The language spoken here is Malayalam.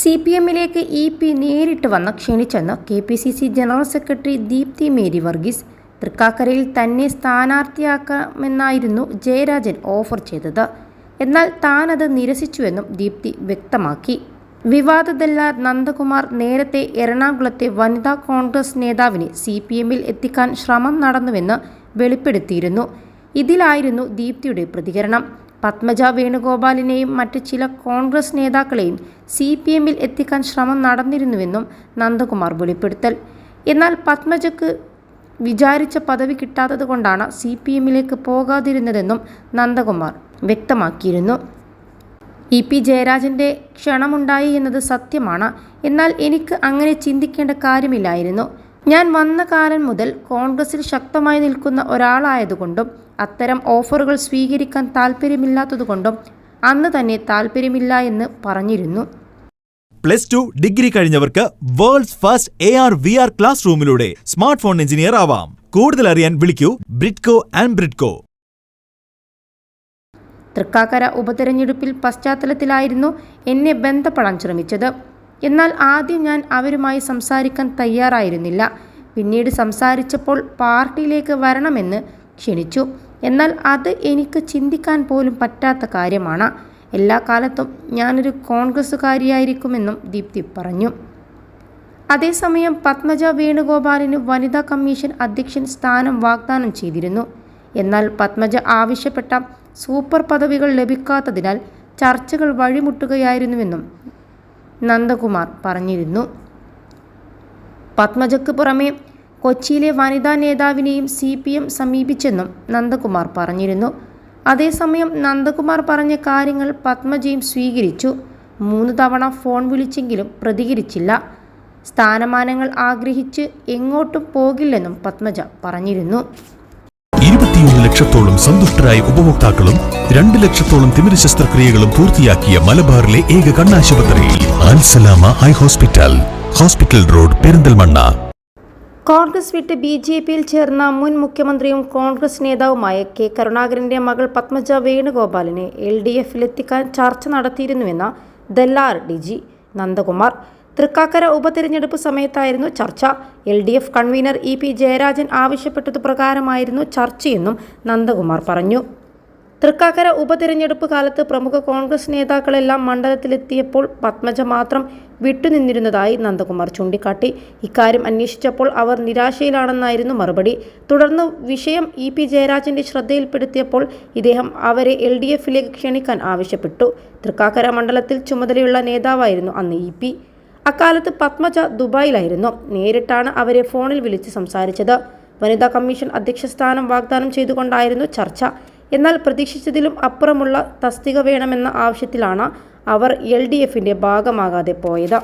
സി പി എമ്മിലേക്ക് ഇ പി നേരിട്ട് വന്ന് ക്ഷണിച്ചെന്ന് K P C C general secretary Deepthi Mary Varghese തൃക്കാക്കരയിൽ തന്നെ സ്ഥാനാർത്ഥിയാക്കാമെന്നായിരുന്നു ജയരാജൻ ഓഫർ ചെയ്തത്. എന്നാൽ താനത് നിരസിച്ചുവെന്നും ദീപ്തി വ്യക്തമാക്കി. വിവാദദല്ലാർ നന്ദകുമാർ നേരത്തെ എറണാകുളത്തെ വനിതാ കോൺഗ്രസ് നേതാവിനെ സി പി എമ്മിൽ എത്തിക്കാൻ ശ്രമം നടന്നുവെന്ന് വെളിപ്പെടുത്തിയിരുന്നു. ഇതിലായിരുന്നു ദീപ്തിയുടെ പ്രതികരണം. പത്മജ വേണുഗോപാലിനെയും മറ്റ് ചില കോൺഗ്രസ് നേതാക്കളെയും സി പി എമ്മിൽ എത്തിക്കാൻ ശ്രമം നടന്നിരുന്നുവെന്നും നന്ദകുമാർ വെളിപ്പെടുത്തൽ. എന്നാൽ പത്മജക്ക് വിചാരിച്ച പദവി കിട്ടാത്തത് കൊണ്ടാണ് സി പി എമ്മിലേക്ക് പോകാതിരുന്നതെന്നും നന്ദകുമാർ വ്യക്തമാക്കിയിരുന്നു. ഇ പി ജയരാജന്റെ ക്ഷണമുണ്ടായി എന്നത് സത്യമാണ്. എന്നാൽ എനിക്ക് അങ്ങനെ ചിന്തിക്കേണ്ട കാര്യമില്ലായിരുന്നു. ഞാൻ വന്ന കാലം മുതൽ കോൺഗ്രസിൽ ശക്തമായി നിൽക്കുന്ന ഒരാളായതുകൊണ്ടും അത്തരം ഓഫറുകൾ സ്വീകരിക്കാൻ താല്പര്യമില്ലാത്തതുകൊണ്ടും അന്ന് തന്നെ താല്പര്യമില്ല എന്ന് പറഞ്ഞിരുന്നു. Plus two degree കഴിഞ്ഞവർക്ക് world's first A R V R class റൂമിലൂടെ smart phone engineer ആവാം. കൂടുതൽ അറിയാൻ വിളിക്കൂ ബ്രിഡ്കോ ആൻഡ് ബ്രിഡ്കോ. തൃക്കാക്കര ഉപതെരഞ്ഞെടുപ്പിൽ പശ്ചാത്തലത്തിലായിരുന്നു എന്നെ ബന്ധപ്പെടാൻ ശ്രമിച്ചത്. എന്നാൽ ആദ്യം ഞാൻ അവരുമായി സംസാരിക്കാൻ തയ്യാറായിരുന്നില്ല. പിന്നീട് സംസാരിച്ചപ്പോൾ പാർട്ടിയിലേക്ക് വരണമെന്ന് ക്ഷണിച്ചു. എന്നാൽ അത് എനിക്ക് ചിന്തിക്കാൻ പോലും പറ്റാത്ത കാര്യമാണ്. എല്ലാ കാലത്തും ഞാനൊരു കോൺഗ്രസ്സുകാരിയായിരിക്കുമെന്നും ദീപ്തി പറഞ്ഞു. അതേസമയം പത്മജ വേണുഗോപാലിന് വനിതാ കമ്മീഷൻ അധ്യക്ഷൻ സ്ഥാനം വാഗ്ദാനം ചെയ്തിരുന്നു. എന്നാൽ പത്മജ ആവശ്യപ്പെട്ട സൂപ്പർ പദവികൾ ലഭിക്കാത്തതിനാൽ ചർച്ചകൾ വഴിമുട്ടുകയായിരുന്നുവെന്നും നന്ദകുമാർ പറഞ്ഞിരുന്നു. പത്മജയ്ക്ക് പുറമെ കൊച്ചിയിലെ വനിതാ നേതാവിനെയും സി പി എം സമീപിച്ചെന്നും നന്ദകുമാർ പറഞ്ഞിരുന്നു. അതേസമയം നന്ദകുമാർ പറഞ്ഞ കാര്യങ്ങൾ പത്മജയും സ്വീകരിച്ചു. മൂന്ന് തവണ ഫോൺ വിളിച്ചെങ്കിലും പ്രതികരിച്ചില്ല. സ്ഥാനമാനങ്ങൾ ആഗ്രഹിച്ച് എങ്ങോട്ടും പോകില്ലെന്നും പത്മജ പറഞ്ഞിരുന്നു. ഇരുപത്തിയൊന്ന് ലക്ഷത്തോളം സന്തുഷ്ടരായ ഉപഭോക്താക്കളും രണ്ട് ലക്ഷത്തോളം തിമിര ശസ്ത്രക്രിയകളും പൂർത്തിയാക്കിയ മലബാറിലെ ഏക കണ്ണാശുപത്രി Alsalama eye hospital hospital road Perinthalmanna. Congress വിട്ട് ബി ജെ പിയിൽ ചേർന്ന മുൻ മുഖ്യമന്ത്രിയും കോൺഗ്രസ് നേതാവുമായ കെ കരുണാകരന്റെ മകൾ പത്മജ വേണുഗോപാലിനെ എൽ ഡി എഫിലെത്തിക്കാൻ ചർച്ച നടത്തിയിരുന്നുവെന്ന് ദല്ലാർ ഡി ജി നന്ദകുമാർ. തൃക്കാക്കര ഉപതെരഞ്ഞെടുപ്പ് സമയത്തായിരുന്നു ചർച്ച. L D F convener E P Jayarajan ആവശ്യപ്പെട്ടതു പ്രകാരമായിരുന്നു ചർച്ചയെന്നും നന്ദകുമാർ പറഞ്ഞു. തൃക്കാക്കര ഉപതിരഞ്ഞെടുപ്പ് കാലത്ത് പ്രമുഖ കോൺഗ്രസ് നേതാക്കളെല്ലാം മണ്ഡലത്തിലെത്തിയപ്പോൾ പത്മജ മാത്രം വിട്ടുനിന്നിരുന്നതായി നന്ദകുമാർ ചൂണ്ടിക്കാട്ടി. ഇക്കാര്യം അന്വേഷിച്ചപ്പോൾ അവർ നിരാശയിലാണെന്നായിരുന്നു മറുപടി. തുടർന്ന് വിഷയം ഇ പി ജയരാജന്റെ ശ്രദ്ധയിൽപ്പെടുത്തിയപ്പോൾ ഇദ്ദേഹം അവരെ എൽ ഡി എഫിലേക്ക് ക്ഷണിക്കാൻ ആവശ്യപ്പെട്ടു. തൃക്കാക്കര മണ്ഡലത്തിൽ ചുമതലയുള്ള നേതാവായിരുന്നു അന്ന് ഇ പി. അക്കാലത്ത് പത്മജ ദുബായിലായിരുന്നു. നേരിട്ടാണ് അവരെ ഫോണിൽ വിളിച്ച് സംസാരിച്ചത്. വനിതാ കമ്മീഷൻ അധ്യക്ഷ സ്ഥാനം വാഗ്ദാനം ചെയ്തുകൊണ്ടായിരുന്നു ചർച്ച. എന്നാൽ പ്രതീക്ഷിച്ചതിലും അപ്പുറമുള്ള തസ്തിക വേണമെന്ന ആവശ്യത്തിലാണ് അവർ എൽ ഡി എഫിന്റെ ഭാഗമാകാതെ പോയത്.